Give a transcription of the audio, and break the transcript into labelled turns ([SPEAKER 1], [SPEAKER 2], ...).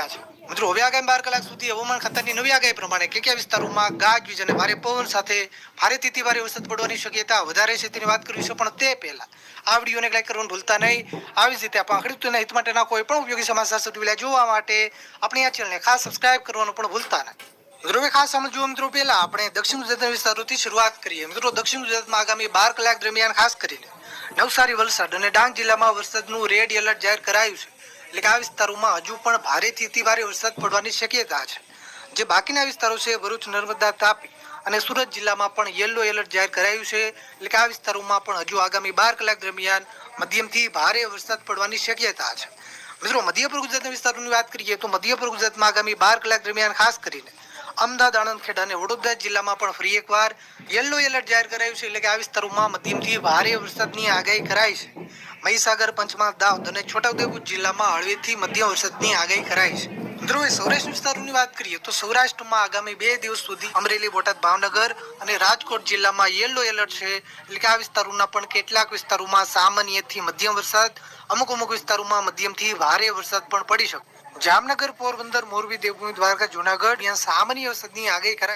[SPEAKER 1] રહ્યા છે. મિત્રો, હવે આગામી બાર કલાક સુધી હવામાન ખાતાની નવી આગાહી પ્રમાણે કે કયા વિસ્તારોમાં ગાજવીજ અને ભારે પવન સાથે ભારેથી ભારે વરસાદ પડવાની શક્યતા વધારે છે તેની વાત કરીશું, પણ તે પહેલા આ વિડીયોને લાઈક કરવાનું ભૂલતા નહીં. આવી જ રીતે આપણા ખેડૂતોના હિત માટેના કોઈ પણ ઉપયોગી સમાચાર સુધી જોવા માટે આપણી આ ચેનલને ખાસ સબસ્ક્રાઇબ કરવાનું પણ ભૂલતા નહીં. મિત્રો ખાસ સમજવું મિત્રો, પહેલા આપણે દક્ષિણ ગુજરાતના વિસ્તારોથી શરૂઆત કરીએ. મિત્રો, દક્ષિણ ગુજરાતમાં આગામી બાર કલાક દરમિયાન ખાસ કરીને નવસારી, વલસાડ અને ડાંગ જિલ્લામાં વરસાદનું રેડ એલર્ટ જાહેર કરાયું છે. એટલે કે આ વિસ્તારોમાં હજુ પણ ભારેથી અતિ ભારે વરસાદ પડવાની શક્યતા છે. જે બાકીના વિસ્તારો છે, ભરૂચ, નર્મદા, તાપી અને સુરત જિલ્લામાં પણ યલો એલર્ટ જાહેર કરાયું છે. એટલે કે આ વિસ્તારોમાં પણ હજુ આગામી બાર કલાક દરમિયાન મધ્યમથી ભારે વરસાદ પડવાની શક્યતા છે. મિત્રો મધ્યપૂર્વ ગુજરાતના વિસ્તારોની વાત કરીએ તો મધ્યપૂર્વ ગુજરાતમાં આગામી બાર કલાક દરમિયાન ખાસ કરીને અમદાવાદ આણંદ ખેડા અને વડોદરા જિલ્લામાં પણ ફરી એકવાર યલો એલર્ટ જાહેર કરાયું છે એટલે કે આ વિસ્તારોમાં મધ્યમથી ભારે વરસાદની આગાહી કરાઈ છે. મહીસાગર પંચમહાલ દાહોદ અને છોટાઉદેપુર જિલ્લામાં હળવેથી મધ્યમ વરસાદની આગાહી કરાઈ છે. મિત્રો સૌરાષ્ટ્ર વિસ્તારોની વાત કરીએ તો સૌરાષ્ટ્રમાં આગામી બે દિવસ સુધી અમરેલી, બોટાદ, ભાવનગર અને રાજકોટ જિલ્લામાં યલો એલર્ટ છે. એટલે કે આ વિસ્તારોના પણ કેટલાક વિસ્તારોમાં સામાન્યથી મધ્યમ વરસાદ અમુક અમુક વિસ્તારોમાં મધ્યમથી ભારે વરસાદ પણ પડી શકે. જામનગર પોરબંદર મોરબી દેવભૂમિ દ્વારકા જુનાગઢ યા સામાન્ય વરસાદની આગાહી કરાઈ